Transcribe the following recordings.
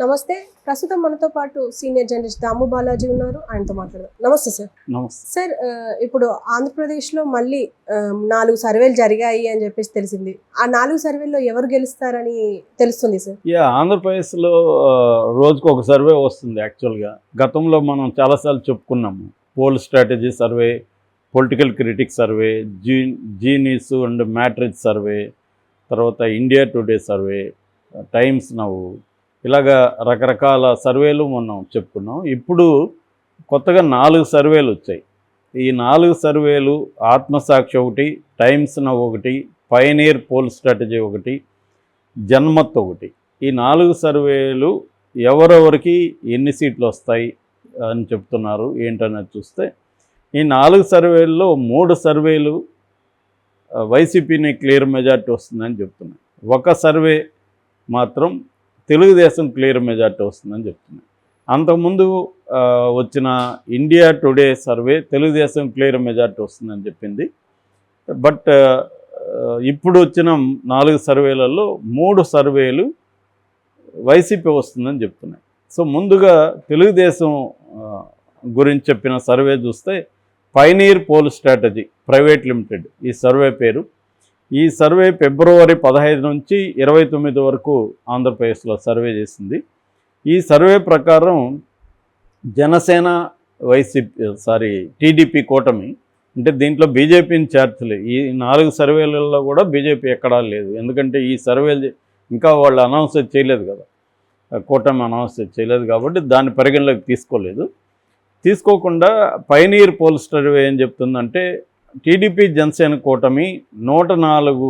నమస్తే. ప్రస్తుతం మనతో పాటు సీనియర్ జర్నలిస్ట్ దాము బాలాజీ ఉన్నారు. ఆయనతో మాట్లాడదాం. నమస్తే సార్. నమస్తే. సార్ ఇప్పుడు ఆంధ్రప్రదేశ్లో మళ్ళీ నాలుగు సర్వేలు జరిగాయి అని చెప్పేసి తెలిసింది. ఆ నాలుగు సర్వేల్లో ఎవరు గెలుస్తారని తెలుస్తుంది సార్? యా ఆంధ్రప్రదేశ్లో రోజుకు ఒక సర్వే వస్తుంది యాక్చువల్గా. గతంలో మనం చాలాసార్లు చెప్పుకున్నాము. Poll strategy survey political critic survey Zee Zee News and Matrize survey తర్వాత India Today survey Times Now ఇలాగా రకరకాల సర్వేలు మనం చెప్పుకున్నాం. ఇప్పుడు కొత్తగా నాలుగు సర్వేలు వచ్చాయి. ఈ నాలుగు సర్వేలు ఆత్మసాక్షి ఒకటి టైమ్స్ నవ్ ఒకటి పైనీర్ పోల్ స్ట్రాటజీ ఒకటి జన్మత్ ఒకటి. ఈ నాలుగు సర్వేలు ఎవరెవరికి ఎన్ని సీట్లు వస్తాయి అని చెప్తున్నారు ఏంటనేది చూస్తే ఈ నాలుగు సర్వేల్లో మూడు సర్వేలు వైసీపీని క్లియర్ మెజార్టీ వస్తుందని చెప్తున్నాయి. ఒక సర్వే మాత్రం తెలుగుదేశం క్లియర్ మెజార్టీ వస్తుందని చెప్తున్నాయి అంతకుముందు వచ్చిన India Today survey Telugu Desam clear majority వస్తుందని చెప్పింది. బట్ ఇప్పుడు వచ్చిన నాలుగు సర్వేలలో మూడు సర్వేలు వైసీపీ వస్తుందని చెప్తున్నాయి. సో ముందుగా తెలుగుదేశం గురించి చెప్పిన సర్వే చూస్తే Pioneer Poll Strategy private limited ఈ సర్వే పేరు ఈ సర్వే ఫిబ్రవరి పదహైదు నుంచి ఇరవై తొమ్మిది వరకు ఆంధ్రప్రదేశ్లో సర్వే చేసింది. ఈ సర్వే ప్రకారం జనసేన వైసీపీ సారీ టీడీపీ కూటమి అంటే దీంట్లో బీజేపీని చేర్చలే. ఈ నాలుగు సర్వేలలో కూడా బీజేపీ ఎక్కడా లేదు. ఎందుకంటే ఈ సర్వేలు ఇంకా వాళ్ళు అనౌన్స్ చేయలేదు కదా. కూటమి అనౌన్స్ చేయలేదు కాబట్టి దాన్ని పరిగణలోకి తీసుకోలేదు. తీసుకోకుండా పైనీర్ పోల్ సర్వే ఏం చెప్తుందంటే టీడీపీ జనసేన కూటమి నూట నాలుగు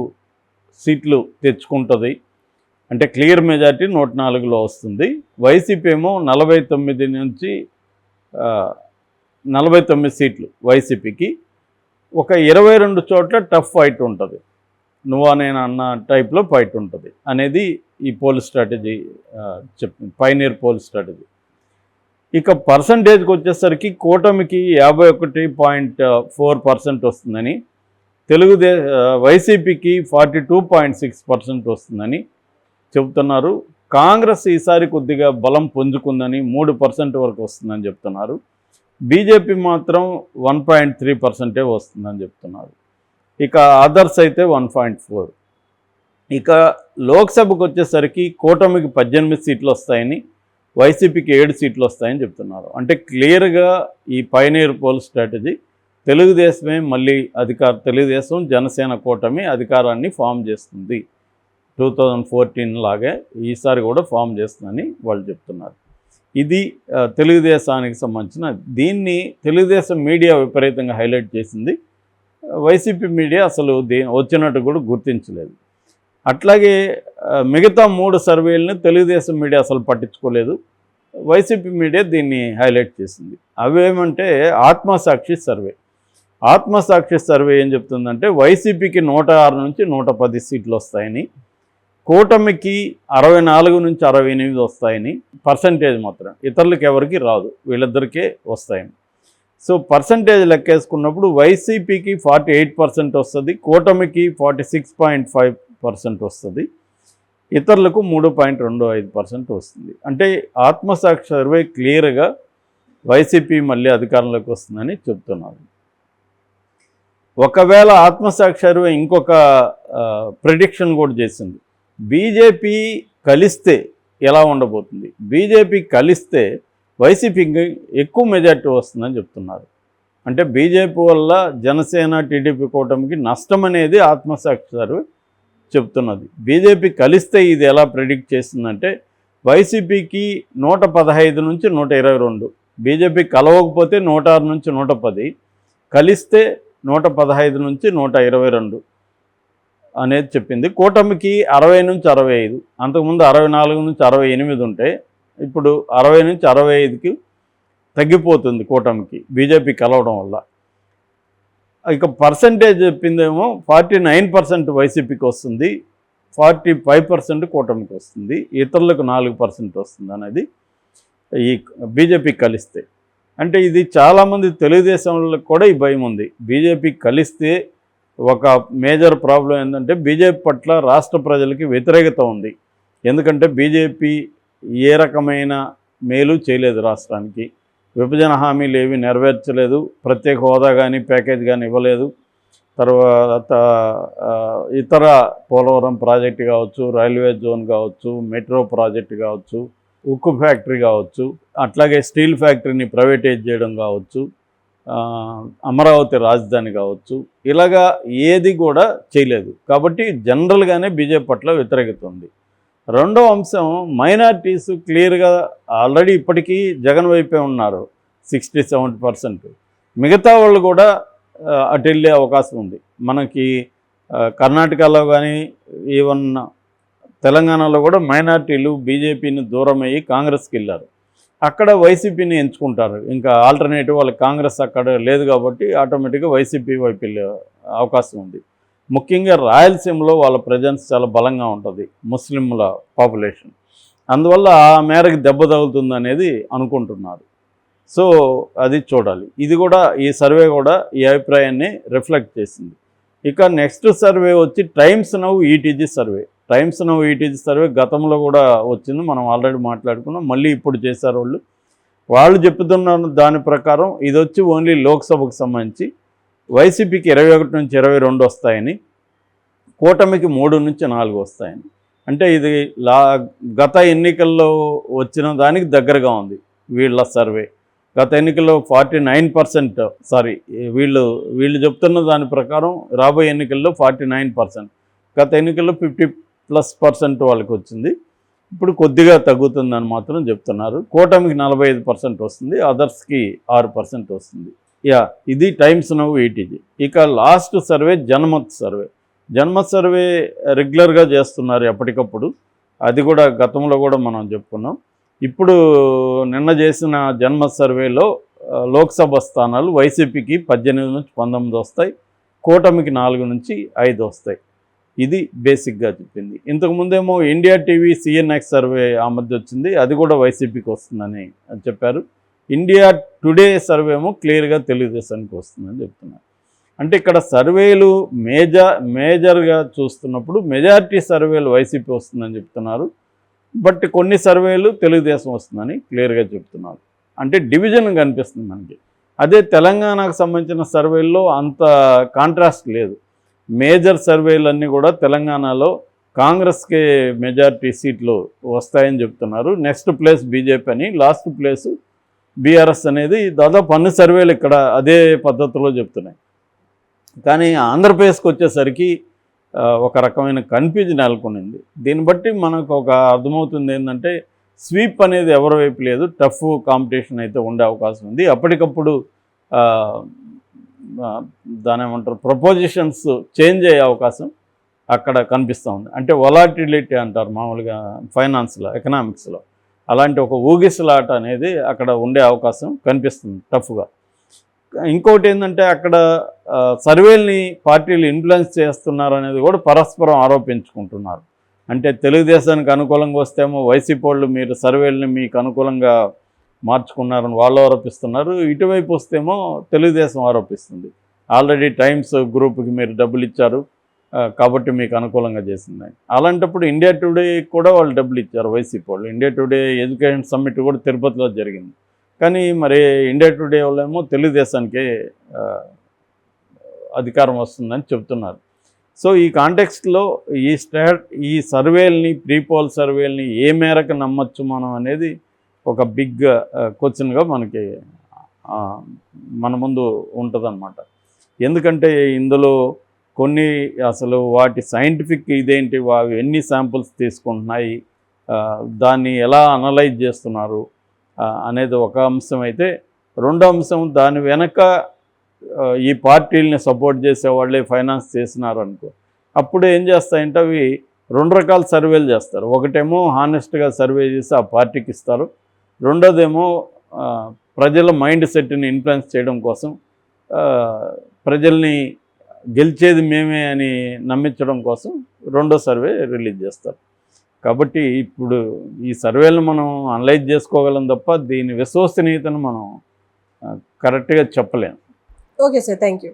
సీట్లు తెచ్చుకుంటుంది. అంటే క్లియర్ మెజార్టీ నూట నాలుగులో వస్తుంది. వైసీపీ ఏమో నలభై తొమ్మిది నుంచి నలభై తొమ్మిది సీట్లు వైసీపీకి. ఒక ఇరవై రెండు చోట్ల టఫ్ ఫైట్ ఉంటుంది. నువ్వా నేను అన్న టైప్లో ఫైట్ ఉంటుంది. అనేది ఈ పోల్ స్ట్రాటజీ చెప్ పైనీర్ పోల్ స్ట్రాటజీ. ఇక పర్సంటేజ్కి వచ్చేసరికి కూటమికి యాభై ఒకటి పాయింట్ ఫోర్ పర్సెంట్ వస్తుందని తెలుగుదే వైసీపీకి forty two point six percent వస్తుందని చెబుతున్నారు. కాంగ్రెస్ ఈసారి కొద్దిగా బలం పుంజుకుందని మూడు పర్సెంట్ వరకు వస్తుందని చెప్తున్నారు. బీజేపీ మాత్రం వన్ పాయింట్ త్రీ పర్సెంటే వస్తుందని చెప్తున్నారు. ఇక అదర్స్ అయితే వన్ పాయింట్ ఫోర్. ఇక లోక్సభకు వచ్చేసరికి కూటమికి పద్దెనిమిది సీట్లు వస్తాయని వైసీపీకి ఏడు సీట్లు వస్తాయని చెప్తున్నారు. అంటే క్లియర్గా ఈ పైనీర్ పోల్ స్ట్రాటజీ తెలుగుదేశమే మళ్ళీ అధికార తెలుగుదేశం జనసేన కూటమి అధికారాన్ని ఫామ్ చేస్తుంది. టూ థౌజండ్ ఫోర్టీన్ లాగే ఈసారి కూడా ఫామ్ చేస్తుందని వాళ్ళు చెప్తున్నారు. ఇది తెలుగుదేశానికి సంబంధించిన దీన్ని తెలుగుదేశం మీడియా విపరీతంగా హైలైట్ చేసింది. వైసీపీ మీడియా అసలు దీ వచ్చినట్టు కూడా గుర్తించలేదు. అట్లాగే మిగతా మూడు సర్వేల్ని తెలుగుదేశం మీడియా అసలు పట్టించుకోలేదు. వైసీపీ మీడియా దీన్ని హైలైట్ చేసింది. అవేమంటే ఆత్మసాక్షి సర్వే. ఆత్మసాక్షి సర్వే ఏం చెప్తుందంటే వైసీపీకి నూట ఆరు నుంచి నూట పది సీట్లు వస్తాయని కూటమికి అరవై నాలుగు నుంచి అరవై ఎనిమిది వస్తాయని పర్సంటేజ్ మాత్రం ఇతరులకు ఎవరికి రాదు వీళ్ళిద్దరికే వస్తాయని. సో పర్సంటేజ్ లెక్కేసుకున్నప్పుడు వైసీపీకి ఫార్టీ ఎయిట్ పర్సెంట్ వస్తుంది కూటమికి forty six point five percent వస్తుంది. ఇతరులకు మూడు పాయింట్ రెండు ఐదు పర్సెంట్ వస్తుంది. అంటే ఆత్మసాక్షి సర్వే క్లియర్గా వైసీపీ మళ్ళీ అధికారంలోకి వస్తుందని చెప్తున్నారు. ఒకవేళ ఆత్మసాక్షి సర్వే ఇంకొక ప్రిడిక్షన్ కూడా చేసింది. బీజేపీ కలిస్తే ఎలా ఉండబోతుంది? బీజేపీ కలిస్తే వైసీపీకి ఎక్కువ మెజార్టీ వస్తుందని చెప్తున్నారు. అంటే బీజేపీ వల్ల జనసేన టీడీపీ కూటమికి నష్టం అనేది ఆత్మసాక్షి సర్వే చెప్తున్నది. బీజేపీ కలిస్తే ఇది ఎలా ప్రిడిక్ట్ చేస్తుందంటే వైసీపీకి నూట పదహైదు నుంచి నూట ఇరవై రెండు బీజేపీ కలవకపోతే నూట ఆరు నుంచి నూట పది కలిస్తే నూట పదహైదు నుంచి నూట ఇరవై రెండు అనేది చెప్పింది. కూటమికి అరవై నుంచి అరవై ఐదు అంతకుముందు అరవై నాలుగు నుంచి అరవై ఎనిమిది ఉంటే ఇప్పుడు అరవై నుంచి అరవై ఐదుకి తగ్గిపోతుంది కూటమికి బీజేపీ కలవడం వల్ల. ఇక పర్సంటేజ్ చెప్పిందేమో ఫార్టీ నైన్ పర్సెంట్ వైసీపీకి వస్తుంది. ఫార్టీ ఫైవ్ పర్సెంట్ కూటమికి వస్తుంది. ఇతరులకు నాలుగు పర్సెంట్ వస్తుంది అనేది ఈ బీజేపీ కలిస్తే. అంటే ఇది చాలామంది తెలుగుదేశం వాళ్ళకి కూడా ఈ భయం ఉంది. బీజేపీ కలిస్తే ఒక మేజర్ ప్రాబ్లం ఏంటంటే బీజేపీ పట్ల రాష్ట్ర ప్రజలకి వ్యతిరేకత ఉంది. ఎందుకంటే బీజేపీ ఏ రకమైన మేలు చేయలేదు రాష్ట్రానికి. విభజన హామీలు ఏవి నెరవేర్చలేదు ప్రత్యేక హోదా కానీ ప్యాకేజ్ కానీ ఇవ్వలేదు. తర్వాత ఇతర పోలవరం ప్రాజెక్టు కావచ్చు రైల్వే జోన్ కావచ్చు మెట్రో ప్రాజెక్టు కావచ్చు ఉక్కు ఫ్యాక్టరీ కావచ్చు అట్లాగే స్టీల్ ఫ్యాక్టరీని ప్రైవేటైజ్ చేయడం కావచ్చు అమరావతి రాజధాని కావచ్చు ఇలాగా ఏది కూడా చేయలేదు. కాబట్టి జనరల్గానే బీజేపీ పట్ల వ్యతిరేకత ఉంది. రెండో అంశం మైనార్టీస్ క్లియర్గా ఆల్రెడీ ఇప్పటికీ జగన్ వైపే ఉన్నారు సిక్స్టీ సెవెంటీ పర్సెంట్. మిగతా వాళ్ళు కూడా అటు వెళ్ళే అవకాశం ఉంది. మనకి కర్ణాటకలో కానీ ఈవెన్ తెలంగాణలో కూడా మైనార్టీలు బీజేపీని దూరం అయ్యి కాంగ్రెస్కి వెళ్ళారు అక్కడ వైసీపీని ఎంచుకుంటారు. ఇంకా ఆల్టర్నేటివ్ వాళ్ళకి కాంగ్రెస్ అక్కడ లేదు కాబట్టి ఆటోమేటిక్గా వైసీపీ వైపు వెళ్ళే అవకాశం ఉంది. ముఖ్యంగా రాయలసీమలో వాళ్ళ ప్రజెన్స్ చాలా బలంగా ఉంటుంది ముస్లింల పాపులేషన్ అందువల్ల ఆ మేరకు దెబ్బ తగులుతుంది అనేది అనుకుంటున్నారు. సో అది చూడాలి. ఇది కూడా ఈ సర్వే కూడా ఈ అభిప్రాయాన్ని రిఫ్లెక్ట్ చేసింది. ఇక నెక్స్ట్ సర్వే వచ్చి Times Now ETG survey Times Now ETG survey గతంలో కూడా వచ్చింది. మనం ఆల్రెడీ మాట్లాడుకున్నాం. మళ్ళీ ఇప్పుడు చేశారు వాళ్ళు. వాళ్ళు చెప్తున్న దాని ప్రకారం ఇది వచ్చి ఓన్లీ లోక్సభకు సంబంధించి వైసీపీకి ఇరవై ఒకటి నుంచి ఇరవై రెండు వస్తాయని కూటమికి మూడు నుంచి నాలుగు వస్తాయని. అంటే ఇది లా గత ఎన్నికల్లో వచ్చిన దానికి దగ్గరగా ఉంది వీళ్ళ సర్వే. గత ఎన్నికల్లో ఫార్టీ నైన్ పర్సెంట్ సారీ వీళ్ళు వీళ్ళు చెప్తున్న దాని ప్రకారం రాబోయే ఎన్నికల్లో ఫార్టీ నైన్ పర్సెంట్. గత ఎన్నికల్లో ఫిఫ్టీ ప్లస్ పర్సెంట్ వాళ్ళకి వచ్చింది. ఇప్పుడు కొద్దిగా తగ్గుతుందని మాత్రం చెప్తున్నారు. కూటమికి నలభై ఐదు పర్సెంట్ వస్తుంది అదర్స్కి ఆరు పర్సెంట్ వస్తుంది. యా ఇది టైమ్స్ నవ్ ఈటీజీ ఇక last survey Janmat survey. Janmat survey రెగ్యులర్గా చేస్తున్నారు ఎప్పటికప్పుడు. అది కూడా గతంలో కూడా మనం చెప్పుకున్నాం. ఇప్పుడు నిన్న చేసిన జన్మ సర్వేలో లోక్సభ స్థానాలు వైసీపీకి పద్దెనిమిది నుంచి పంతొమ్మిది వస్తాయి కూటమికి నాలుగు నుంచి ఐదు వస్తాయి. ఇది బేసిక్గా చెప్పింది. ఇంతకుముందేమో ఇండియా టీవీ సిఎన్ఎక్స్ సర్వే ఆ మధ్య వచ్చింది అది కూడా వైసీపీకి వస్తుందని చెప్పారు. ఇండియా టుడే సర్వేమో క్లియర్గా తెలుగుదేశానికి వస్తుందని చెప్తున్నారు. అంటే ఇక్కడ సర్వేలు మేజర్ మేజర్గా చూస్తున్నప్పుడు మెజారిటీ సర్వేలు వైసీపీ వస్తుందని చెప్తున్నారు. బట్ కొన్ని సర్వేలు తెలుగుదేశం వస్తుందని క్లియర్గా చెప్తున్నారు. అంటే డివిజన్ కనిపిస్తుంది మనకి. అదే తెలంగాణకు సంబంధించిన సర్వేల్లో అంత కాంట్రాస్ట్ లేదు. మేజర్ సర్వేలన్నీ కూడా తెలంగాణలో కాంగ్రెస్కే మెజారిటీ సీట్లు వస్తాయని చెప్తున్నారు. నెక్స్ట్ ప్లేస్ బీజేపీ అని లాస్ట్ ప్లేస్ బీఆర్ఎస్ అనేది దాదాపు అన్ని సర్వేలు ఇక్కడ అదే పద్ధతిలో చెప్తున్నాయి. కానీ ఆంధ్రప్రదేశ్కి వచ్చేసరికి ఒక రకమైన కన్ఫ్యూజన్ నెలకొనింది. దీన్ని బట్టి మనకు ఒక అర్థమవుతుంది ఏంటంటే స్వీప్ అనేది ఎవరి వైపు లేదు టఫ్ కాంపిటీషన్ అయితే ఉండే అవకాశం ఉంది. అప్పటికప్పుడు దాని ఏమంటారు ప్రపోజిషన్స్ చేంజ్ అయ్యే అవకాశం అక్కడ కనిపిస్తూ ఉంది. అంటే వొలాటిలిటీ అంటారు మామూలుగా ఫైనాన్స్లో ఎకనామిక్స్లో. అలాంటి ఒక ఊగిసలాట అనేది అక్కడ ఉండే అవకాశం కనిపిస్తుంది టఫ్గా. ఇంకోటి ఏంటంటే అక్కడ సర్వేల్ని పార్టీలు ఇన్ఫ్లుయెన్స్ చేస్తున్నారు అనేది కూడా పరస్పరం ఆరోపించుకుంటున్నారు. అంటే తెలుగుదేశానికి అనుకూలంగా వస్తేమో వైసీపీ వాళ్ళు మీరు సర్వేల్ని మీకు అనుకూలంగా మార్చుకున్నారని వాళ్ళు ఆరోపిస్తున్నారు. ఇటువైపు వస్తేమో తెలుగుదేశం ఆరోపిస్తుంది. ఆల్రెడీ టైమ్స్ గ్రూప్కి మీరు డబ్బులు ఇచ్చారు. కాబట్టి మీకు అనుకూలంగా చేసింది. అలాంటప్పుడు ఇండియా టుడే కూడా వాళ్ళు డబ్బులు ఇచ్చారు వైసీపీ వాళ్ళు. ఇండియా టుడే ఎడ్యుకేషన్ సమ్మిట్ కూడా తిరుపతిలో జరిగింది. కానీ మరి ఇండియా టుడే వాళ్ళేమో తెలుగుదేశానికే అధికారం వస్తుందని చెప్తున్నారు సో ఈ కాంటెక్స్ట్లో ఈ స్టాట్ ఈ సర్వేల్ని ప్రీపోల్ సర్వేల్ని ఏ మేరకు నమ్మచ్చు మనం అనేది ఒక బిగ్ క్వశ్చన్గా మనకి మన ముందు ఉంటుందన్నమాట. ఎందుకంటే ఇందులో కొన్ని అసలు వాటి సైంటిఫిక్ ఇదేంటి అవి ఎన్ని శాంపుల్స్ తీసుకుంటున్నాయి దాన్ని ఎలా అనలైజ్ చేస్తున్నారు అనేది ఒక అంశం అయితే. రెండో అంశం దాని వెనక ఈ పార్టీలని సపోర్ట్ చేసే వాళ్ళే ఫైనాన్స్ చేసినారు అనుకో. అప్పుడు ఏం చేస్తాయంటే అవి రెండు రకాల సర్వేలు చేస్తారు. ఒకటేమో హానెస్ట్గా సర్వే చేసి ఆ పార్టీకి ఇస్తారు. రెండోదేమో ప్రజల మైండ్ సెట్ని ఇన్ఫ్లుయెన్స్ చేయడం కోసం ప్రజల్ని గెలిచేది మేమే అని నమ్మించడం కోసం రెండో సర్వే రిలీజ్ చేస్తారు. కాబట్టి ఇప్పుడు ఈ సర్వేలను మనం అనలైజ్ చేసుకోగలం తప్ప దీని విశ్వసనీయతను మనం కరెక్ట్గా చెప్పలేము ఓకే సార్ థ్యాంక్ యూ